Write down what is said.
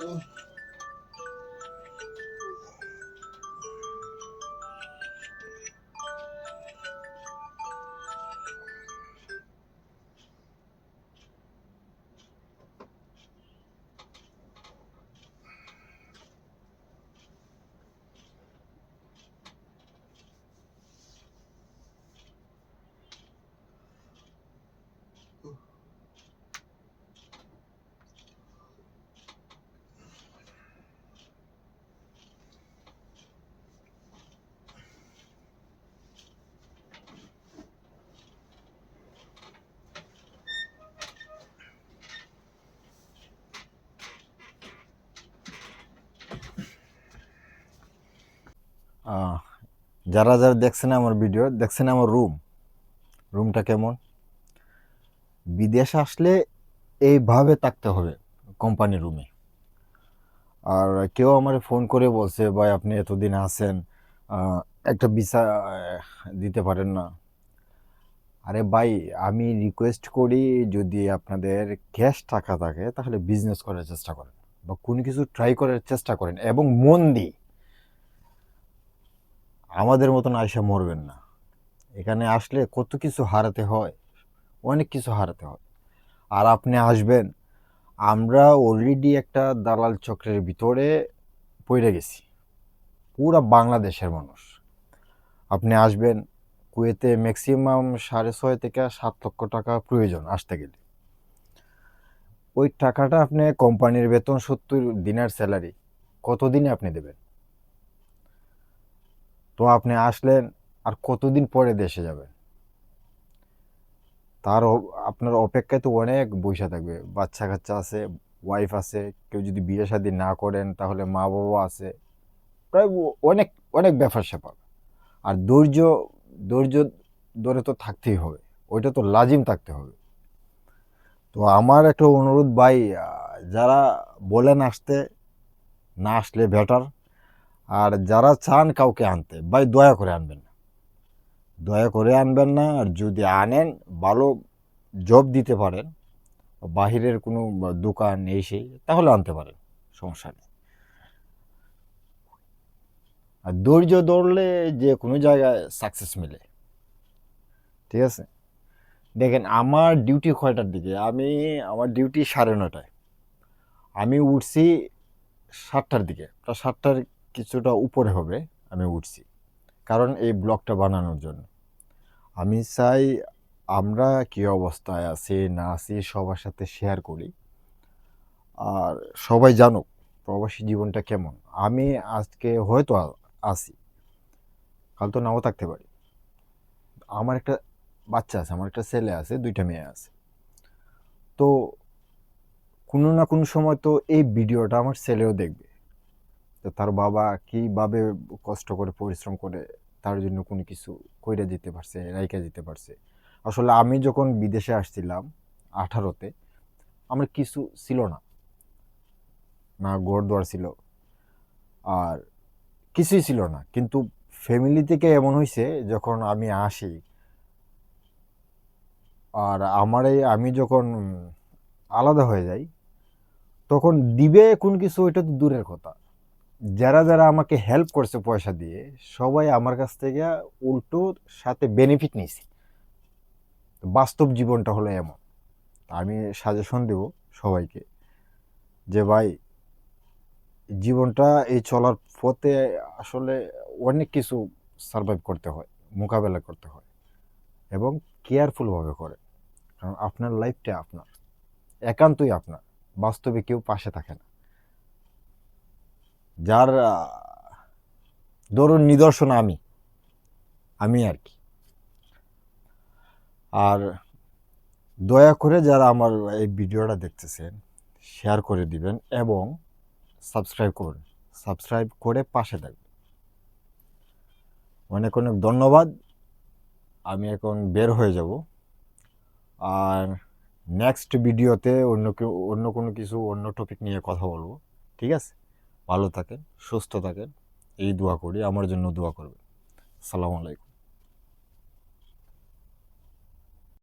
Oh. যারা যারা দেখছেন আমার ভিডিও দেখছেন আমার রুম রুমটা কেমন? বিদেশ আসলে এইভাবে থাকতে হবে কোম্পানি রুমে আর কেউ আমার ফোন করে বলছে ভাই আপনি এতদিন আহ, একটা ভিসা দিতে পারেন না। আরে ভাই আমি রিকোয়েস্ট করি যদি আপনাদের ক্যাশ টাকা থাকে তাহলে বিজনেস করার চেষ্টা করেন বা কোনো কিছু ট্রাই করার চেষ্টা করেন এবং মন দিয়ে। আমাদের মতন আয়সা মরবেন না। এখানে আসলে কত কিছু হারাতে হয়, অনেক কিছু হারাতে হয়। আর আপনি আসবেন, আমরা অলরেডি একটা দালাল চক্রের ভিতরে পড়ে গেছি। পুরা বাংলাদেশের মানুষ। আপনি আসবেন, কুয়েতে ম্যাক্সিমাম সাড়ে ছয় থেকে সাত লক্ষ টাকা প্রয়োজন আসতে গেলে। ওই টাকাটা আপনি কোম্পানির বেতন সত্তর দিনের স্যালারি কতদিনে আপনি দেবেন? তো আপনি আসলেন আর কতদিন পরে দেশে যাবেন? তার আপনার অপেক্ষায় তো অনেক বৈশা থাকবে। বাচ্চা কাচ্চা আছে ওয়াইফ আছে, কেউ যদি বিয়ে শাদী না করেন তাহলে মা বাবা আছে। প্রায় অনেক অনেক ব্যাপার স্যাপার। আর ধৈর্য ধৈর্য ধরে তো থাকতেই হবে। ওইটা তো লাজিম থাকতে হবে। তো আমার একটা অনুরোধ ভাই যারা বলেন আসতে, না আসলে বেটার আর যারা চান কাউকে আনতে, ভাই দয়া করে আনবেন না। দয়া করে আনবেন না, আর যদি আনেন, ভালো জব দিতে পারেন, বাহিরের কোনো দোকান এই সেই তাহলে আনতে পারেন, সমস্যা নেই। আর ধৈর্য ধরলে যে কোনো জায়গায় সাকসেস মিলে। ঠিক আছে? দেখেন, আমার ডিউটি কয়টার দিকে? আমি, আমার ডিউটি সাড়ে নটায় আমি উঠছি সাতটার দিকে। প্রায় সাতটার কিছুটা উপরে হবে, আমি উঠছি। কারণ এই ব্লগটা বানানোর জন্য। আমি চাই আমরা কী অবস্থায় আছি, না আছি, সবার সাথে শেয়ার করি। আর সবাই জানুক প্রবাসী জীবনটা কেমন। আমি আজকে হয়তো আ- আছি। কাল তো নাও থাকতে পারি। আমার একটা বাচ্চা আছে, আমার একটা ছেলে আছে, দুইটা মেয়ে আছে। তো কোনো না কোনো সময় তো এই ভিডিওটা আমার ছেলেও দেখবে। তো তার বাবা কীভাবে কষ্ট করে পরিশ্রম করে তার জন্য কোনো কিছু কইরা দিতে পারছে রাইকা দিতে পারছে? আসলে আমি যখন বিদেশে আসছিলাম আঠারোতে, আমার কিছু ছিল না। না ঘর দুয়ার ছিল। আর কিছুই ছিল না। কিন্তু ফ্যামিলি থেকে এমন হয়েছে যখন আমি আসি, আর আমার এই আমি যখন আলাদা হয়ে যাই, তখন দিবে কোন কিছু, ওইটা তো দূরের কথা। যারা যারা আমাকে হেল্প করছে পয়সা দিয়ে, সবাই আমার কাছ থেকে উল্টো সাথে বেনিফিট নিয়েছে। বাস্তব জীবনটা হলো এমন। আমি সাজেশন দেব সবাইকে যে, ভাই, জীবনটা এই চলার পথে আসলে অনেক কিছু সার্ভাইভ করতে হয়, মোকাবেলা করতে হয় এবং কেয়ারফুলভাবে করে। কারণ আপনার লাইফটা আপনার, একান্তই আপনার, বাস্তবে কেউ পাশে থাকে না। যার ধরুন নিদর্শন আমি আমি আর কি। আর দয়া করে যারা আমার এই ভিডিওটা দেখতেছেন শেয়ার করে দিবেন এবং সাবস্ক্রাইব করুন। সাবস্ক্রাইব করে পাশে থাকবেন। অনেক অনেক ধন্যবাদ। আমি এখন বের হয়ে যাব। আর নেক্সট ভিডিওতে অন্য অন্য কোনো কিছু, অন্য টপিক নিয়ে কথা বলব। ঠিক আছে? ভালো থাকেন সুস্থ থাকেন। এই দোয়া করি আমার জন্য দোয়া করবেন। সালামু আলাইকুম।